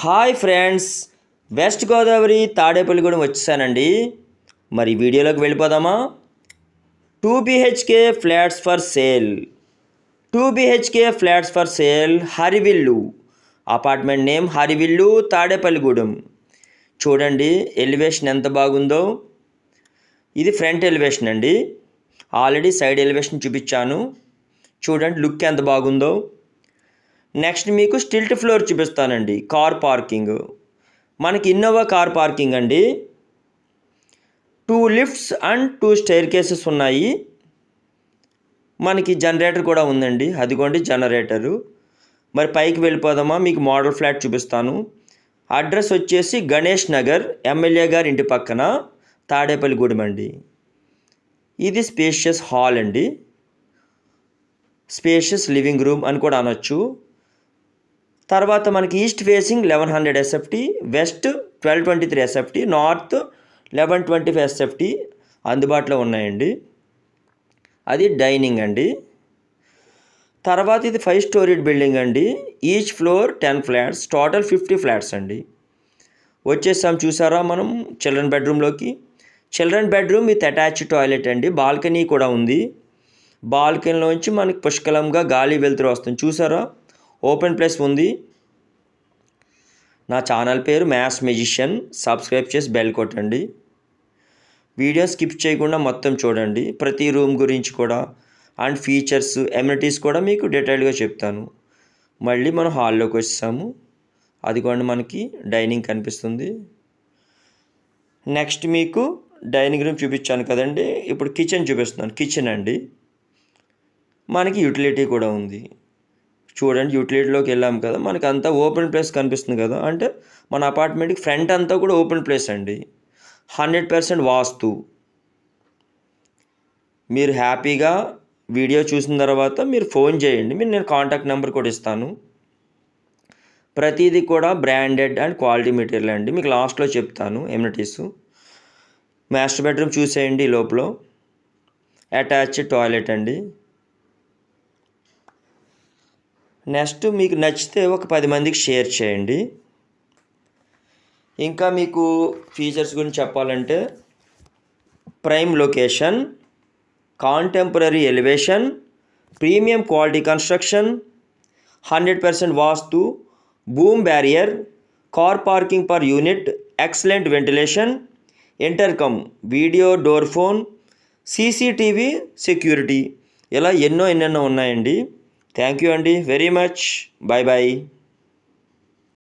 Hi friends west Godavari Tadepalligudem వచ్చేసానండి. మరి వీడియోలోకి వెళ్ళిపోదామా? Two BHK flats for sale. Two BHK flats for sale Harivillu. Apartment name Harivillu Tadepalligudem చూడండి elevation ఎంత బాగుందో. ఇది ఫ్రంట్ ఎలివేషన్ అండి. ఆల్రెడీ సైడ్ ఎలివేషన్ చూపించాను. చూడండి లుక్ ఎంత బాగుందో. నెక్స్ట్ మీకు స్టిల్ట్ ఫ్లోర్ చూపిస్తానండి. Car parking. మనకి ఇన్నోవా కార్ పార్కింగ్ అండి. Two lifts and two staircases ఉన్నాయి. మనకి జనరేటర్ కూడా ఉందండి. అదిగోండి జనరేటరు. మరి పైకి వెళ్ళిపోదామా? మీకు మోడల్ ఫ్లాట్ చూపిస్తాను. అడ్రస్ వచ్చేసి గణేష్ నగర్ ఎమ్మెల్యే గారి ఇంటి పక్కన తాడేపల్లిగూడెం అండి. ఇది స్పేషియస్ హాల్ అండి. స్పేషియస్ లివింగ్ రూమ్ అని కూడా అనొచ్చు. తర్వాత మనకి east facing eleven hundred SFT west twelve twenty three SFT north eleven twenty five SFT అందుబాటులో ఉన్నాయండి. అది డైనింగ్ అండి. తర్వాత ఇది ఫైవ్ స్టోరీడ్ బిల్డింగ్ అండి. Each floor ten flats total fifty flats అండి. వచ్చేసాం చూసారా మనం చిల్డ్రన్ బెడ్రూమ్లోకి. Children bedroom with attach toilet అండి. బాల్కనీ కూడా ఉంది. బాల్కనీలోంచి మనకి పుష్కలంగా గాలి వెలుతురు వస్తుంది. చూసారా? ఓపెన్ ప్లేస్ ఉంది. నా ఛానల్ పేరు మ్యాథ్స్ మెజిషియన్. సబ్స్క్రైబ్ చేసి బెల్ కొట్టండి. వీడియో స్కిప్ చేయకుండా మొత్తం చూడండి. ప్రతి రూమ్ గురించి కూడా అండ్ ఫీచర్స్ ఎమ్యూనిటీస్ కూడా మీకు డీటెయిల్గా చెప్తాను. మళ్ళీ మనం హాల్లోకి వచ్చాము అదిగోండి మనకి డైనింగ్ కనిపిస్తుంది. నెక్స్ట్ మీకు డైనింగ్ రూమ్ చూపించాను కదండి. ఇప్పుడు కిచెన్ చూపిస్తున్నాను. కిచెన్ అండి. మనకి యూటిలిటీ కూడా ఉంది. చూడండి యూటిలిటీలోకి వెళ్ళాం కదా మనకి అంతా ఓపెన్ ప్లేస్ కనిపిస్తుంది కదా అంటే మన అపార్ట్మెంట్కి ఫ్రంట్ అంతా కూడా ఓపెన్ ప్లేస్ అండి. Hundred percent vastu. మీరు హ్యాపీగా వీడియో చూసిన తర్వాత మీరు ఫోన్ చేయండి మీరు నేను కాంటాక్ట్ నెంబర్ కూడా ఇస్తాను. ప్రతిదీ కూడా బ్రాండెడ్ అండ్ క్వాలిటీ మెటీరియల్ అండి మీకు లాస్ట్లో చెప్తాను ఎమ్యూనిటీస్. మాస్టర్ బెడ్రూమ్ చూసేయండి ఈ లోపల. అటాచ్డ్ టాయిలెట్ అండి. నెక్స్ట్ మీకు నచ్చితే ఒక పది మందికి షేర్ చేయండి. ఇంకా మీకు ఫీచర్స్ గురించి చెప్పాలంటే prime location contemporary elevation premium quality construction hundred percent vastu boom barrier car parking per unit excellent ventilation intercom video door phone CCTV security ఇలా ఎన్నో ఎన్నెన్నో ఉన్నాయండి. థ్యాంక్ యూ అండి వెరీ మచ్. Bye bye